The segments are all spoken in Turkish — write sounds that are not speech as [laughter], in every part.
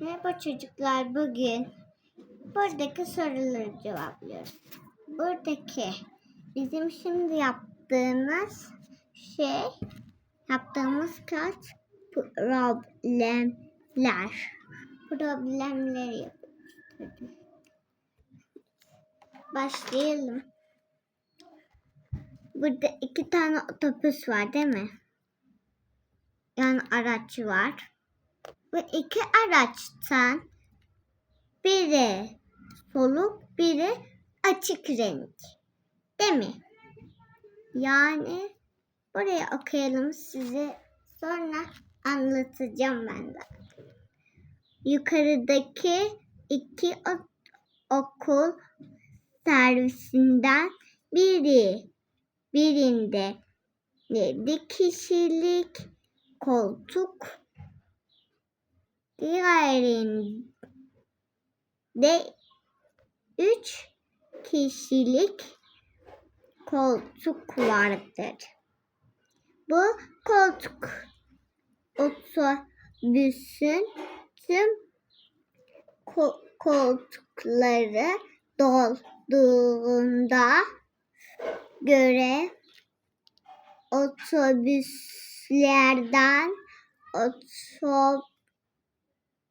Merhaba çocuklar bugün buradaki soruları cevaplıyoruz. Buradaki bizim şimdi yaptığımız şey yaptığımız kaç problemler. Problemleri yapıyoruz. Başlayalım. Burada iki tane otobüs var değil mi? Yani araç var. Bu iki araçtan biri soluk, biri açık renk. Değil mi? Yani buraya okuyalım size sonra anlatacağım ben de. Yukarıdaki iki okul servisinden biri birinde yedi kişilik koltuk diğerinde üç kişilik koltuk vardır. Bu koltuk otobüsün tüm ko- koltukları dolduğunda göre otobüslerden otobüs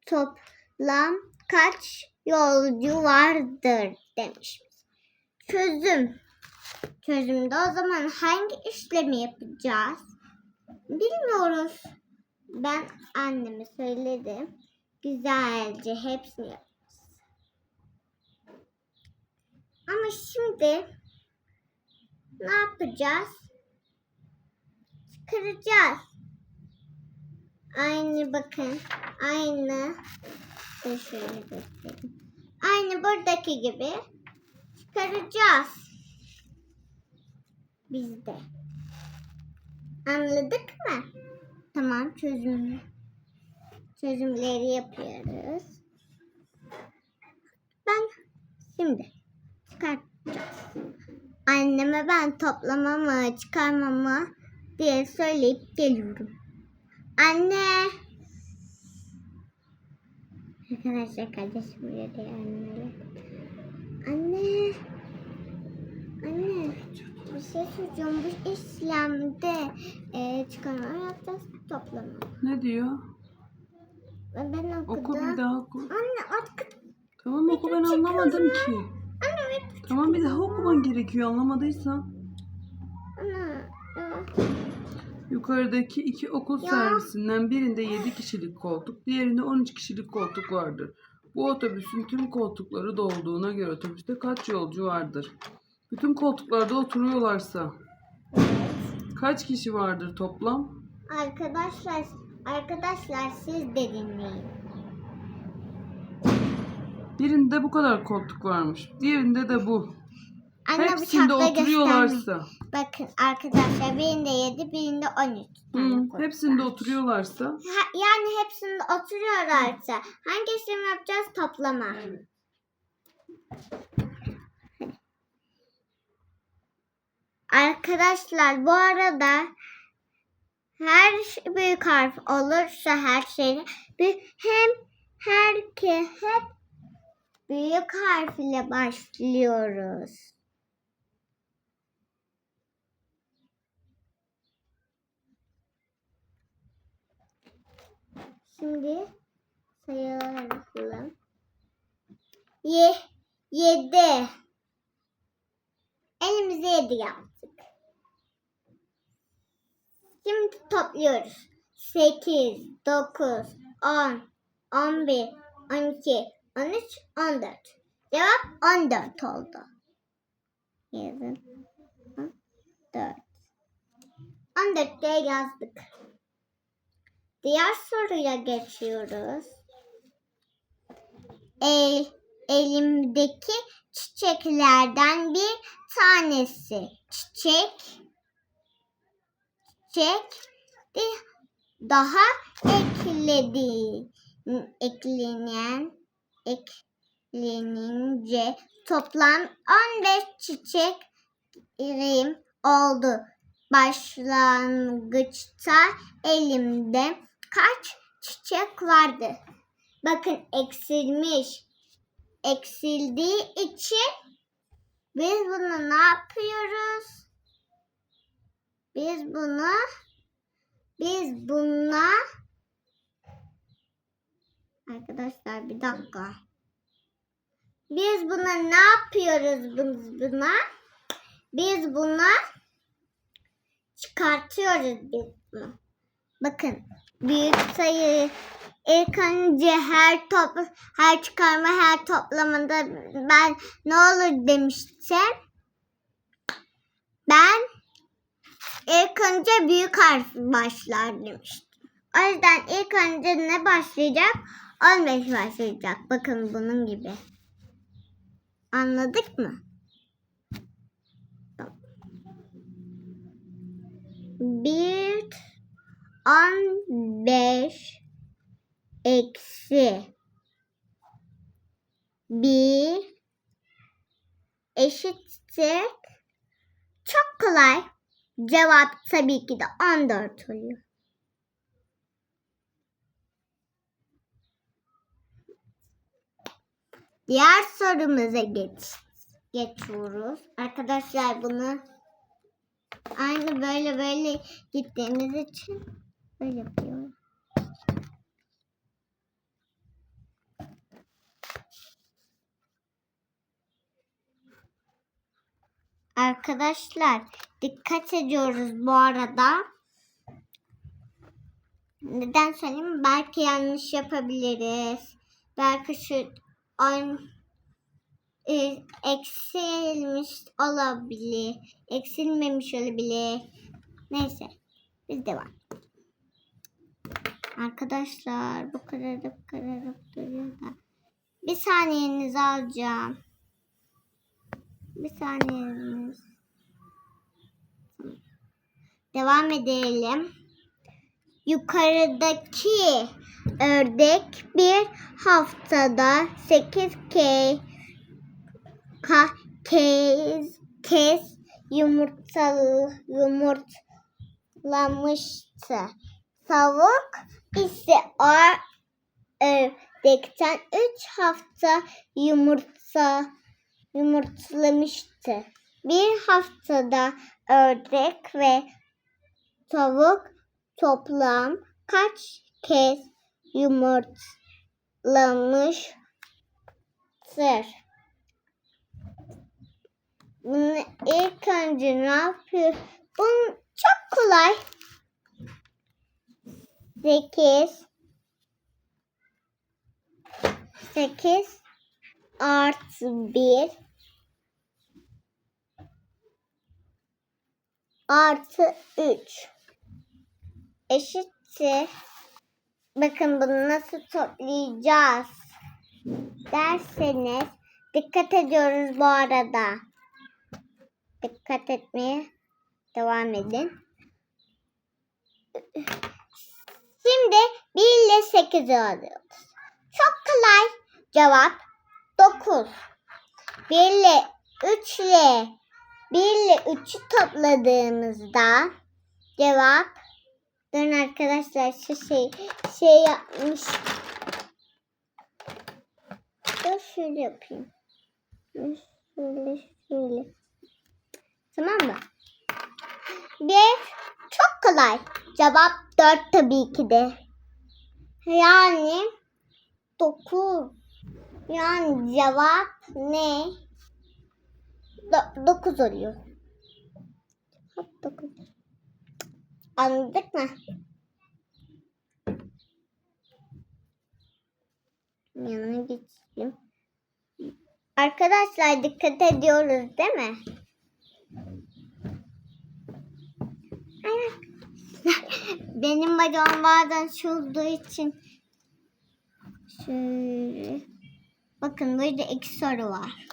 toplam kaç yolcu vardır demiş. Çözüm. Çözümde o zaman hangi işlemi yapacağız? Bilmiyoruz. Ben anneme söyledim. Güzelce hepsini yapacağız. Ama şimdi ne yapacağız? Çıkaracağız. Aynı bakın. Aynı. Dur şöyle göstereyim. Aynı buradaki gibi çıkaracağız. Biz de. Anladık mı? Tamam çözüm. Çözümleri yapıyoruz. Ben şimdi çıkartacağız. Anneme ben toplamamı, çıkarmamı diye söyleyip geliyorum. Anne. Arkadaşlar kardeşim buraya diye anneme. Anne. Anne. Bir şey soracağım. Bu işlemde e, çıkarma yapacağız toplama. Ne diyor? Ben ben okudum. Oku bir daha oku. Anne artık Tamam oku ben anlamadım ki. anne Tamam bir daha okuman gerekiyor anlamadıysan. Ana. Yukarıdaki iki okul servisinden birinde 7 kişilik koltuk, diğerinde 13 kişilik koltuk vardır. Bu otobüsün tüm koltukları dolduğuna göre otobüste kaç yolcu vardır? Bütün koltuklarda oturuyorlarsa kaç kişi vardır toplam? Arkadaşlar arkadaşlar siz de dinleyin. Birinde bu kadar koltuk varmış. Diğerinde de bu. Anne Hepsinde bıçakla oturuyorlarsa. Bakın arkadaşlar birinde 7 birinde 13. tane Hı, koltuk hepsinde oturuyorlarsa Ha- yani hepsinde oturuyorlarsa hangi işlemi yapacağız? Toplama. Arkadaşlar bu arada her ş- büyük harf olursa her şey bir hem her ki hep büyük harf ile başlıyoruz. Şimdi sayalım. Ye, yedi. Elimize yedi yaptık. Şimdi topluyoruz. Sekiz, dokuz, on, on bir, on iki, on üç, on dört. Cevap on dört oldu. Yedi, on dört. On dört diye yazdık. Diğer soruya geçiyoruz. El, elimdeki çiçeklerden bir tanesi. Çiçek. Çiçek. Daha ekledi. Eklenen eklenince toplam 15 çiçek oldu. Başlangıçta elimde kaç çiçek vardı. Bakın eksilmiş. Eksildiği için biz bunu ne yapıyoruz? Biz bunu biz bununla Arkadaşlar bir dakika. Biz buna ne yapıyoruz biz buna? Biz buna çıkartıyoruz biz bunu. Bakın büyük sayı ilk önce her top her çıkarma her toplamada ben ne olur demiştim. Ben ilk önce büyük harf başlar demiştim. O yüzden ilk önce ne başlayacak? 15 başlayacak. Bakın bunun gibi. Anladık mı? Bir on beş eksi bir eşittir. Çok kolay. Cevap tabii ki de 14 oluyor. Diğer sorumuza geç, geçiyoruz. Arkadaşlar bunu aynı böyle böyle gittiğimiz için böyle yapıyorum. Arkadaşlar dikkat ediyoruz bu arada. Neden söyleyeyim? Belki yanlış yapabiliriz. Belki şu aynı e, eksilmiş olabilir. Eksilmemiş olabilir. Neyse. Biz devam. Arkadaşlar bu kadar da duruyor da. Bir saniyenizi alacağım. Bir saniyeniz. Devam edelim. Yukarıdaki ördek bir haftada 8 kez ka, kez kez yumurtalı yumurtlamıştı. Tavuk ise o ördekten 3 hafta yumurta yumurtlamıştı. Bir haftada ördek ve tavuk toplam kaç kez yumurtlamıştır? Bunu ilk önce ne yapıyor? Bunu çok kolay. 8 8 artı 1 artı 3 eşittir. Bakın bunu nasıl toplayacağız derseniz dikkat ediyoruz bu arada. Dikkat etmeye devam edin. Şimdi 1 ile 8'i alıyoruz. Çok kolay. Cevap 9. 1 ile 3 ile 1 ile 3'ü topladığımızda cevap Durun arkadaşlar şu şey şey yapmış. Dur şöyle yapayım. Şöyle. Tamam mı? Bir çok kolay. Cevap 4 tabii ki de. Yani 9. Yani cevap ne? 9 oluyor. 9. Anladık mı? Yanına geçelim. Arkadaşlar dikkat ediyoruz değil mi? [laughs] Benim bacağım bazen şurduğu için şöyle. Bakın burada iki soru var.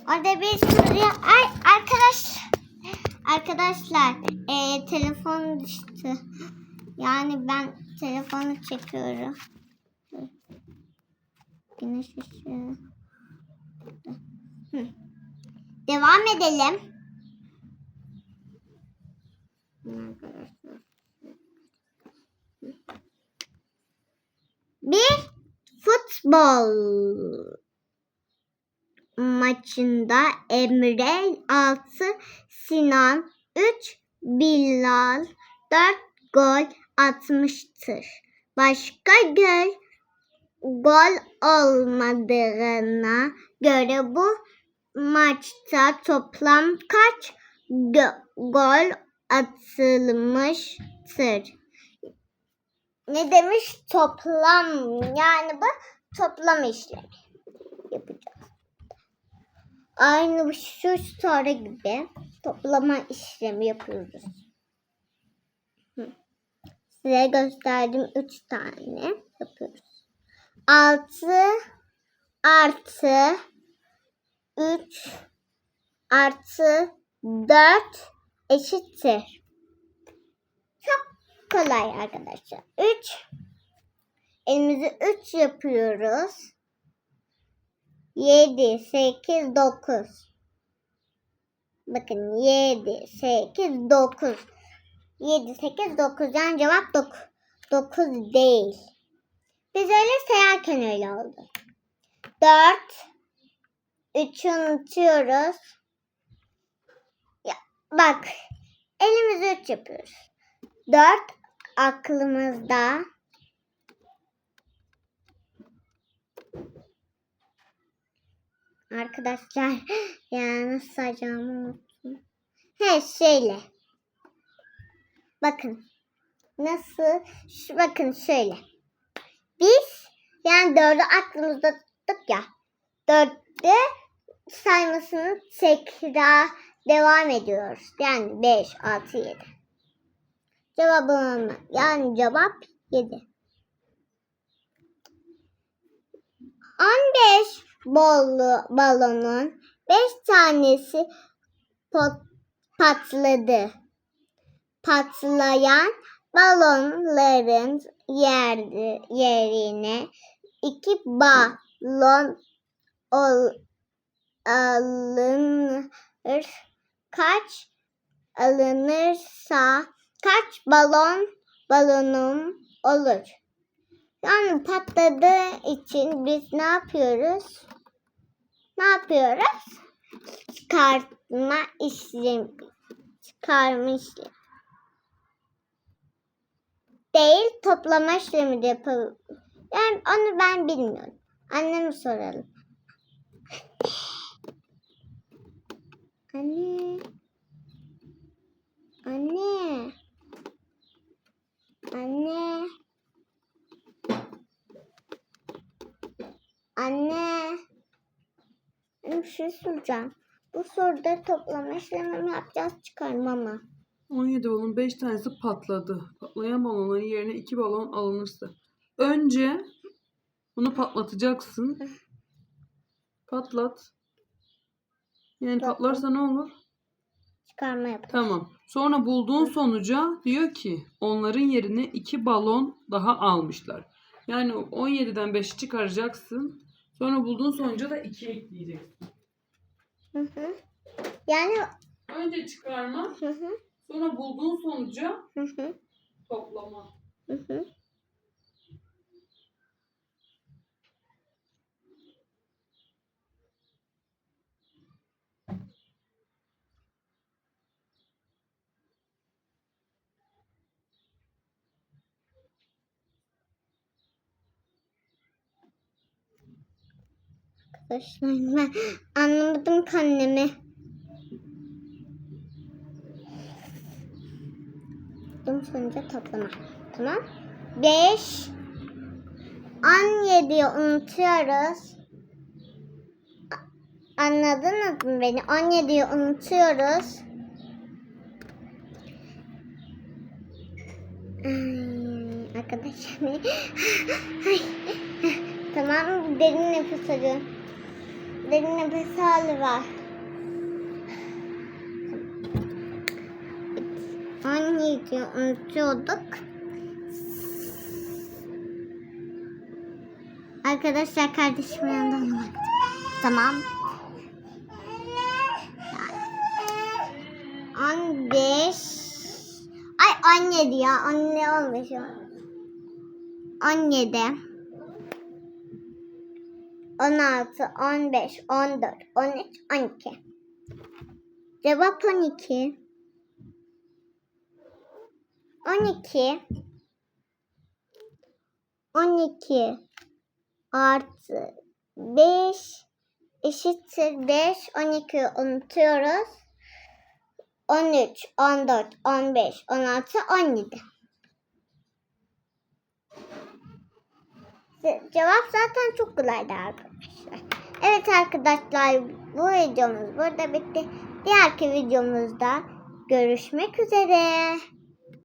Orada bir soru. Ay arkadaş. Arkadaşlar e, telefon düştü. Yani ben telefonu çekiyorum. Güneş ışığı. Devam edelim. Arkadaşlar. Bir futbol maçında Emre 6, Sinan 3, Bilal 4 gol atmıştır. Başka gol, gol olmadığına göre bu maçta toplam kaç gol atılmıştır? Ne demiş? Toplam yani bu toplam işlemi yapacağız. Aynı şu soru gibi toplama işlemi yapıyoruz. Size gösterdim 3 tane yapıyoruz. 6 artı 3 artı 4 eşittir. Çok kolay arkadaşlar. 3 elimizi 3 yapıyoruz. 7, 8, 9. Bakın 7, 8, 9. 7, 8, 9. Yani cevap 9. 9 değil. Biz öyle sayarken öyle oldu. 4, 3'ü unutuyoruz. Bak elimizi 3 yapıyoruz. 4 aklımızda. Arkadaşlar [gasps] ya nasıl sayacağımı unuttum. He şöyle. Bakın. Nasıl? Şu, bakın şöyle. Biz yani dördü aklımızda tuttuk ya. Dörtte saymasını tekrar devam ediyoruz. Yani 5, 6, 7. Cevabım yani cevap 7. 15 bollu balonun 5 tanesi pot, patladı. Patlayan balonların yerde, yerine iki balon ol, alınır. Kaç alınırsa kaç balon balonum olur? Yani patladığı için biz ne yapıyoruz? Ne yapıyoruz? Çıkartma işlemi. Çıkarma işlemi. Değil toplama işlemi de yapalım. Yani onu ben bilmiyorum. Anneme soralım. [laughs] Anne. Anne. Anne. Anne. Bir şey soracağım. Bu soruda toplama işlemi mi yapacağız çıkarma mı? 17 balon 5 tanesi patladı. Patlayan balonların yerine 2 balon alınırsa. Önce bunu patlatacaksın. Patlat. Yani Patlat. patlarsa ne olur? Çıkarma yapacağız. Tamam. Sonra bulduğun sonuca diyor ki onların yerine 2 balon daha almışlar. Yani 17'den 5'i çıkaracaksın. Sonra bulduğun sonuca da 2 ekleyeceksin. Hı hı. Yani Önce çıkarma, hı hı sonra bulduğun sonuca hı hı toplama. hı hı. Arkadaşlar ben anlamadım ki annemi. Bunun sonucu toplama. Tamam. 5 17'yi unutuyoruz. A- Anladınız mı beni? 17'yi unutuyoruz. Ay, arkadaşlar [laughs] tamam derin nefes alıyorum. Derin nefes hali var. 17'yi unutuyorduk. Arkadaşlar kardeşim yanında ona. Tamam. Yani 15 Ay 17 ya. 17 olmuş o. 17 16, 15, 14, 13, 12. Cevap 12. 12 12 artı 5 eşittir 5. 12 unutuyoruz. 13, 14, 15, 16, 17. Cevap zaten çok kolaydı arkadaşlar. Evet arkadaşlar bu videomuz burada bitti. Diğerki videomuzda görüşmek üzere.